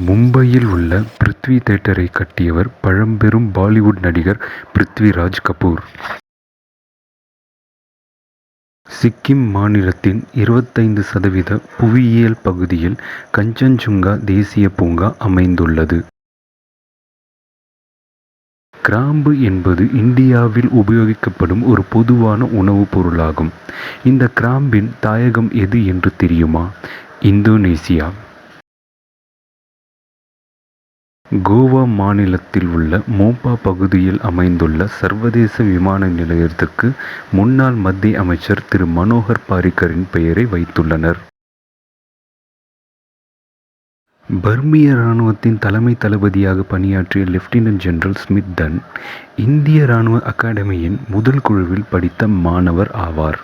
மும்பையில் உள்ள பிருத்வி தியேட்டரை கட்டியவர் பழம்பெரும் பாலிவுட் நடிகர் பிருத்விராஜ் கபூர். சிக்கிம் மாநிலத்தின் இருபத்தைந்து சதவீத புவியியல் பகுதியில் கஞ்சன்சுங்கா தேசிய பூங்கா அமைந்துள்ளது. கிராம்பு என்பது இந்தியாவில் உபயோகிக்கப்படும் ஒரு பொதுவான உணவுப் பொருளாகும். இந்த கிராம்பின் தாயகம் எது என்று தெரியுமா? இந்தோனேசியா. கோவா மாநிலத்தில் உள்ள மோபா பகுதியில் அமைந்துள்ள சர்வதேச விமான நிலையத்திற்கு முன்னாள் மத்திய அமைச்சர் திரு மனோகர் பாரிக்கரின் பெயரை வைத்துள்ளனர். பர்மிய இராணுவத்தின் தலைமை தளபதியாக பணியாற்றிய லெப்டினன்ட் ஜெனரல் ஸ்மித் தன் இந்திய இராணுவ அகாடமியின் முதல் குழுவில் படித்த மாணவர் ஆவார்.